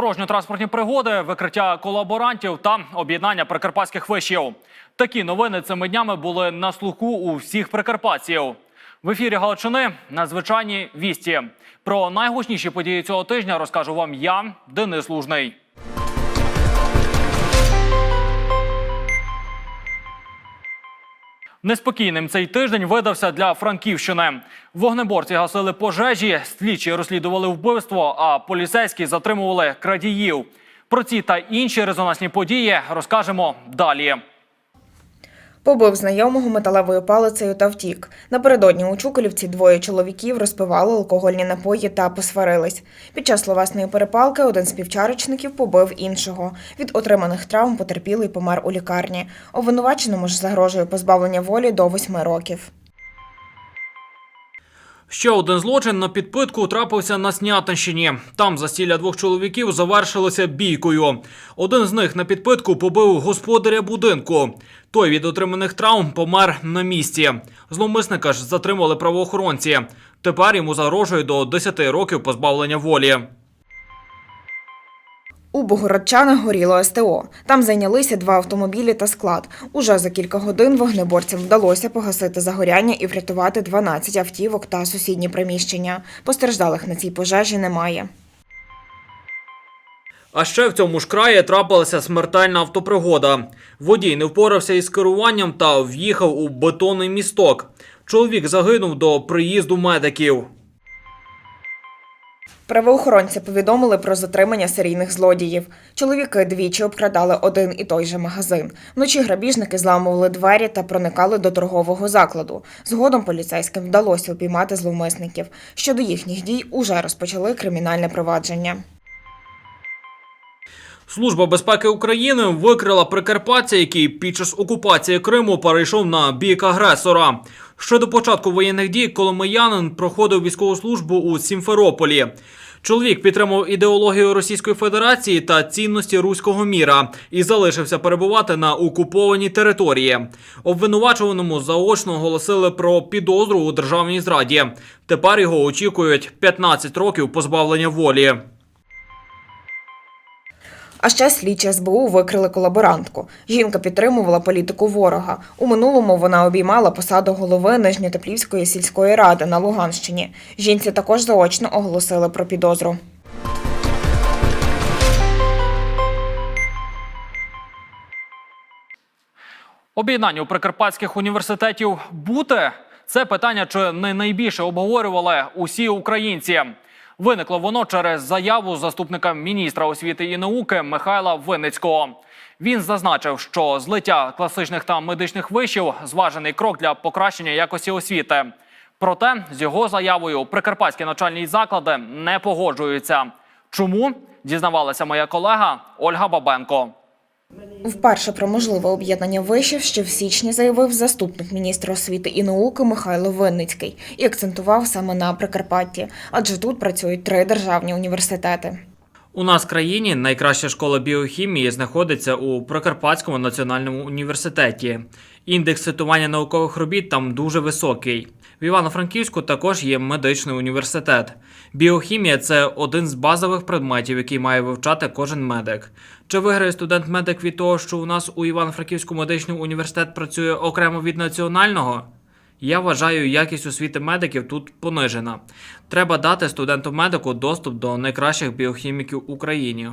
Дорожньо-транспортні пригоди, викриття колаборантів та об'єднання прикарпатських вишів. Такі новини цими днями були на слуху у всіх прикарпатців. В ефірі Галичини надзвичайні вісті. Про найгучніші події цього тижня розкажу вам я, Денис Лужний. Неспокійним цей тиждень видався для Франківщини. Вогнеборці гасили пожежі, слідчі розслідували вбивство, а поліцейські затримували крадіїв. Про ці та інші резонансні події розкажемо далі. Побив знайомого металевою палицею та втік. Напередодні у Чуколівці двоє чоловіків розпивали алкогольні напої та посварились. Під час словесної перепалки один з півчарочників побив іншого. Від отриманих травм потерпілий помер у лікарні. Обвинуваченому ж загрожує позбавлення волі до восьми років. Ще один злочин на підпитку трапився на Снятинщині. Там застілля двох чоловіків завершилося бійкою. Один з них на підпитку побив господаря будинку. Той від отриманих травм помер на місці. Зловмисника ж затримали правоохоронці. Тепер йому загрожує до 10 років позбавлення волі. У Богородчанах горіло СТО. Там зайнялися два автомобілі та склад. Уже за кілька годин вогнеборцям вдалося погасити загоряння і врятувати 12 автівок та сусідні приміщення. Постраждалих на цій пожежі немає. А ще в цьому ж краї трапилася смертельна автопригода. Водій не впорався із керуванням та в'їхав у бетонний місток. Чоловік загинув до приїзду медиків. Правоохоронці повідомили про затримання серійних злодіїв. Чоловіки двічі обкрадали один і той же магазин. Вночі грабіжники зламували двері та проникали до торгового закладу. Згодом поліцейським вдалося упіймати зловмисників. Щодо їхніх дій уже розпочали кримінальне провадження. Служба безпеки України викрила прикарпатця, який під час окупації Криму перейшов на бік агресора. Ще до початку воєнних дій коломиянин проходив військову службу у Сімферополі. Чоловік підтримав ідеологію Російської Федерації та цінності руського міра і залишився перебувати на окупованій території. Обвинувачуваному заочно оголосили про підозру у державній зраді. Тепер його очікують 15 років позбавлення волі. А ще слідчі СБУ викрили колаборантку. Жінка підтримувала політику ворога. У минулому вона обіймала посаду голови Нижньотеплівської сільської ради на Луганщині. Жінці також заочно оголосили про підозру. Об'єднання у прикарпатських університетів бути це питання, чи не найбільше обговорювали усі українці. Виникло воно через заяву заступника міністра освіти і науки Михайла Винницького. Він зазначив, що злиття класичних та медичних вишів зважений крок для покращення якості освіти. Проте з його заявою прикарпатські навчальні заклади не погоджуються. Чому дізнавалася моя колега Ольга Бабенко. Вперше про можливе об'єднання вишів ще в січні заявив заступник міністра освіти і науки Михайло Винницький і акцентував саме на Прикарпатті, адже тут працюють три державні університети. У нас в країні найкраща школа біохімії знаходиться у Прикарпатському національному університеті. Індекс цитування наукових робіт там дуже високий. В Івано-Франківську також є медичний університет. Біохімія це один з базових предметів, який має вивчати кожен медик. Чи виграє студент-медик від того, що у нас у Івано-Франківському медичний університет працює окремо від національного? Я вважаю, якість освіти медиків тут понижена. Треба дати студенту-медику доступ до найкращих біохіміків Україні.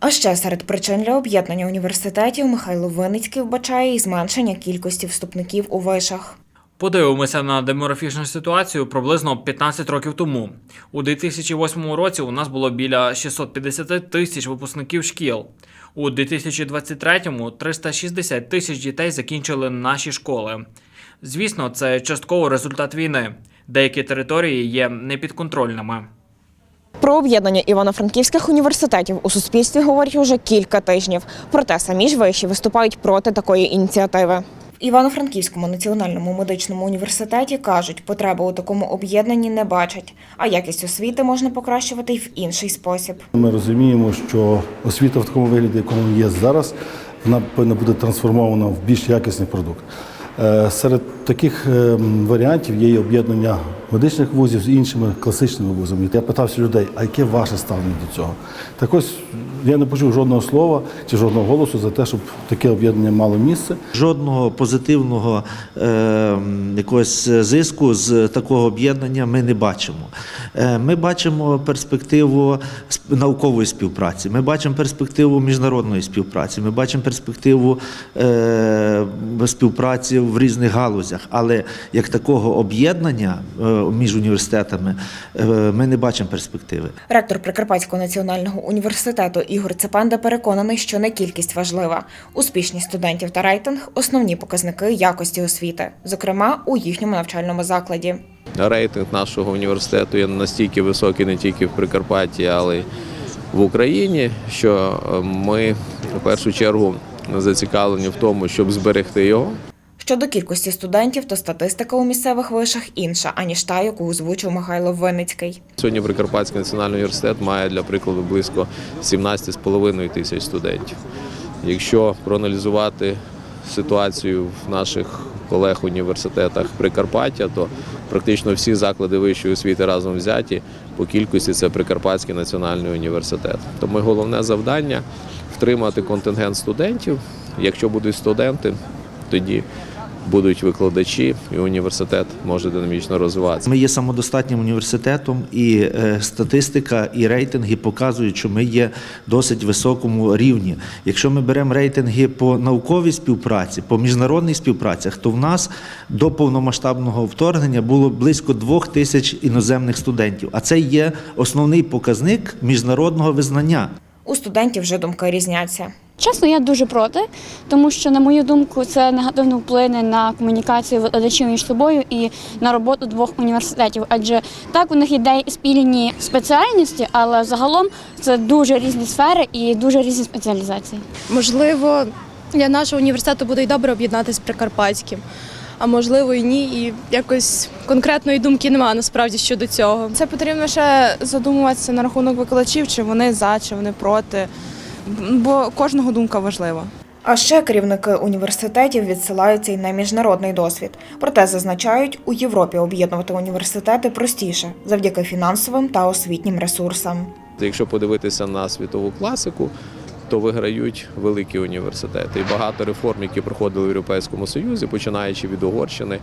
А ще серед причин для об'єднання університетів Михайло Винницький вбачає і зменшення кількості вступників у вишах. Подивимося на демографічну ситуацію приблизно 15 років тому. У 2008 році у нас було біля 650 тисяч випускників шкіл. У 2023-му 360 тисяч дітей закінчили наші школи. Звісно, це частково результат війни. Деякі території є непідконтрольними. Про об'єднання івано-франківських університетів у суспільстві говорять уже кілька тижнів. Проте самі ж виші виступають проти такої ініціативи. Івано-Франківському національному медичному університеті кажуть, потреби у такому об'єднанні не бачать, а якість освіти можна покращувати й в інший спосіб. Ми розуміємо, що освіта в такому вигляді, якому є зараз, вона повинна бути трансформована в більш якісний продукт. Е, Серед таких е, варіантів є об'єднання медичних вузів з іншими класичними вузами. Я питався людей, а яке ваше ставлення до цього? Так ось я не почув жодного слова чи жодного голосу за те, щоб таке об'єднання мало місце. Жодного позитивного е, якогось зиску з такого об'єднання ми не бачимо. Е, ми бачимо перспективу сп- наукової співпраці, ми бачимо перспективу міжнародної співпраці, ми бачимо перспективу е, співпраці в різних галузях. Але як такого об'єднання е, між університетами е, ми не бачимо перспективи. Ректор Прикарпатського національного університету Ігор Цепанда переконаний, що не кількість важлива. Успішність студентів та рейтинг основні показники якості освіти, зокрема у їхньому навчальному закладі. рейтинг нашого університету є настільки високий не тільки в Прикарпатті, але й в Україні, що е, ми в першу чергу зацікавлені в тому, щоб зберегти його. Щодо кількості студентів, то статистика у місцевих вишах інша, аніж та, яку озвучив Михайло Винницький. Сьогодні Прикарпатський національний університет має для прикладу близько 17,5 тисяч студентів. Якщо проаналізувати ситуацію в наших колег університетах Прикарпаття, то практично всі заклади вищої освіти разом взяті по кількості це Прикарпатський національний університет. Тому головне завдання втримати контингент студентів. Якщо будуть студенти, тоді будуть викладачі, і університет може динамічно розвиватися. Ми є самодостатнім університетом, і е, статистика і рейтинги показують, що ми є досить високому рівні. Якщо ми беремо рейтинги по науковій співпраці, по міжнародній співпрацях, то в нас до повномасштабного вторгнення було близько двох тисяч іноземних студентів. А це є основний показник міжнародного визнання. У студентів вже думки різняться. Чесно, я дуже проти, тому що, на мою думку, це негативно вплине на комунікацію викладачів між собою і на роботу двох університетів. Адже так у них є спільні спеціальності, але загалом це дуже різні сфери і дуже різні спеціалізації. Можливо, для нашого університету буде й добре об'єднатися з Прикарпатським, а можливо і ні. І якось конкретної думки немає насправді щодо цього. Це потрібно ще задумуватися на рахунок викладачів, чи вони за, чи вони проти. Бо кожного думка важлива. А ще керівники університетів відсилаються й на міжнародний досвід. Проте зазначають, у Європі об'єднувати університети простіше завдяки фінансовим та освітнім ресурсам. Якщо подивитися на світову класику, то виграють великі університети. І багато реформ, які проходили в Європейському Союзі, починаючи від Угорщини,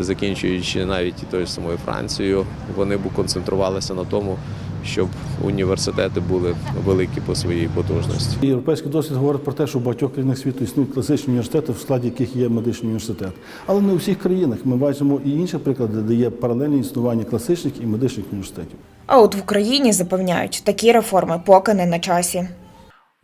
закінчуючи навіть і тою самою Францією, вони б концентрувалися на тому, щоб університети були великі по своїй потужності. Європейський досвід говорить про те, що в багатьох країнах світу існують класичні університети, в складі яких є медичний університет. Але не у всіх країнах. Ми бачимо і інші приклади, де є паралельне існування класичних і медичних університетів. А от в Україні запевняють, такі реформи поки не на часі.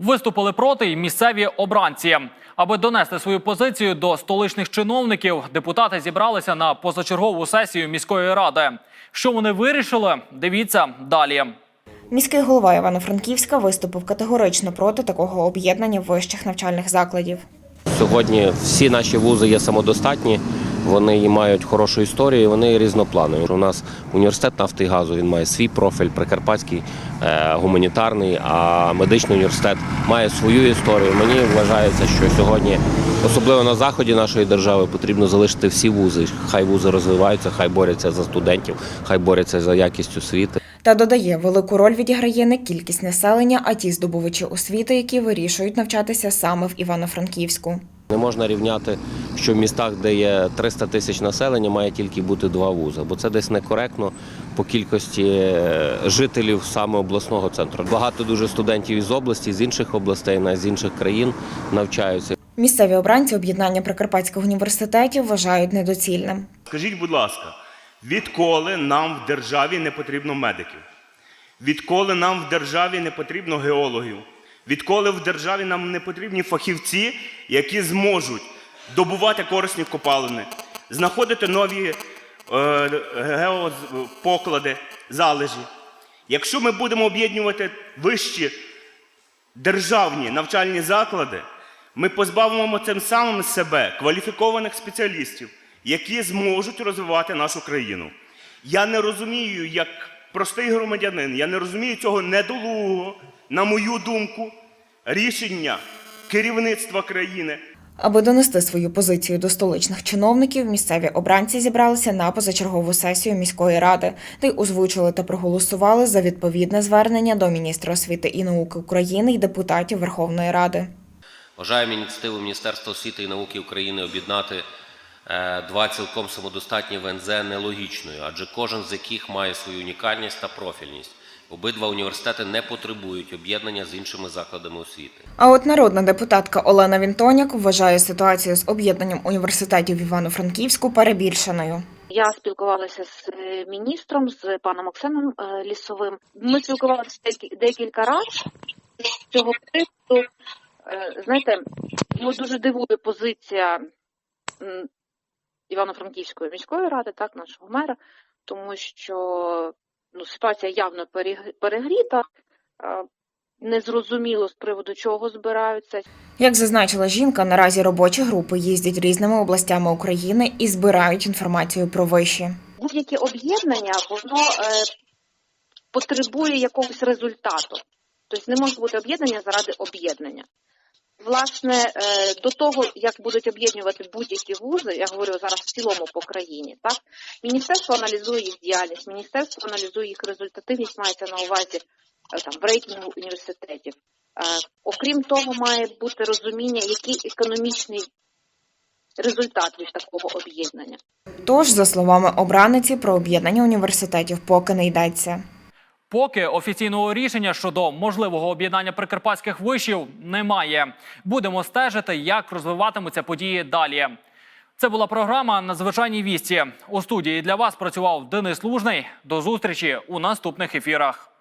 Виступили проти й місцеві обранці. Аби донести свою позицію до столичних чиновників, депутати зібралися на позачергову сесію міської ради. Що вони вирішили? Дивіться далі. Міський голова Івано-Франківська виступив категорично проти такого об'єднання вищих навчальних закладів. Сьогодні всі наші вузи є самодостатні, вони і мають хорошу історію, вони різнопланові. У нас університет нафти і газу він має свій профіль, прикарпатський, е, гуманітарний, а медичний університет має свою історію. Мені вважається, що сьогодні, особливо на заході нашої держави, потрібно залишити всі вузи. Хай вузи розвиваються, хай борються за студентів, хай борються за якість освіти. Та додає, велику роль відіграє не кількість населення, а ті здобувачі освіти, які вирішують навчатися саме в Івано-Франківську. Не можна рівняти, що в містах, де є 300 тисяч населення, має тільки бути два вузи, бо це десь некоректно по кількості е, жителів саме обласного центру. Багато дуже студентів із області, з інших областей, навіть з інших країн навчаються. Місцеві обранці об'єднання прикарпатських університетів вважають недоцільним. Скажіть, будь ласка, відколи нам в державі не потрібно медиків? Відколи нам в державі не потрібно геологів? Відколи в державі нам не потрібні фахівці, які зможуть добувати корисні копалини, знаходити нові е, геопоклади, залежі? Якщо ми будемо об'єднувати вищі державні навчальні заклади, ми позбавимо цим самим себе кваліфікованих спеціалістів, які зможуть розвивати нашу країну. Я не розумію, як простий громадянин, я не розумію цього недолугого, на мою думку, рішення керівництва країни. Аби донести свою позицію до столичних чиновників, місцеві обранці зібралися на позачергову сесію міської ради, де й озвучили та проголосували за відповідне звернення до міністра освіти і науки України і депутатів Верховної Ради. Вважаємо ініціативу Міністерства освіти і науки України об'єднати е, два цілком самодостатні ВНЗ нелогічною, адже кожен з яких має свою унікальність та профільність. Обидва університети не потребують об'єднання з іншими закладами освіти. А от народна депутатка Олена Вінтоняк вважає ситуацію з об'єднанням університетів в Івано-Франківську перебільшеною. Я спілкувалася з е, міністром, з паном Оксаном е, Лісовим. Ми спілкувалися декілька разів з цього приводу. Е, Знаєте, його дуже дивує позиція Івано-Франківської міської ради, так, нашого мера, тому що ну, ситуація явно перегріта. Незрозуміло з приводу чого збираються. Як зазначила жінка, наразі робочі групи їздять різними областями України і збирають інформацію про виші. будь-яке об'єднання воно е, потребує якогось результату. Тобто не може бути об'єднання заради об'єднання. Власне, е, до того, як будуть об'єднувати будь-які вузи, я говорю зараз в цілому по країні, так міністерство аналізує їх діяльність, міністерство аналізує їх результативність, мається на увазі е, там в рейтингу університетів. Е, окрім того, має бути розуміння, який економічний результат від такого об'єднання. Тож, за словами обраниці, про об'єднання університетів поки не йдеться. Поки офіційного рішення щодо можливого об'єднання прикарпатських вишів немає. Будемо стежити, як розвиватимуться події далі. Це була програма Надзвичайні вісті. У студії для вас працював Денис Лужний. До зустрічі у наступних ефірах.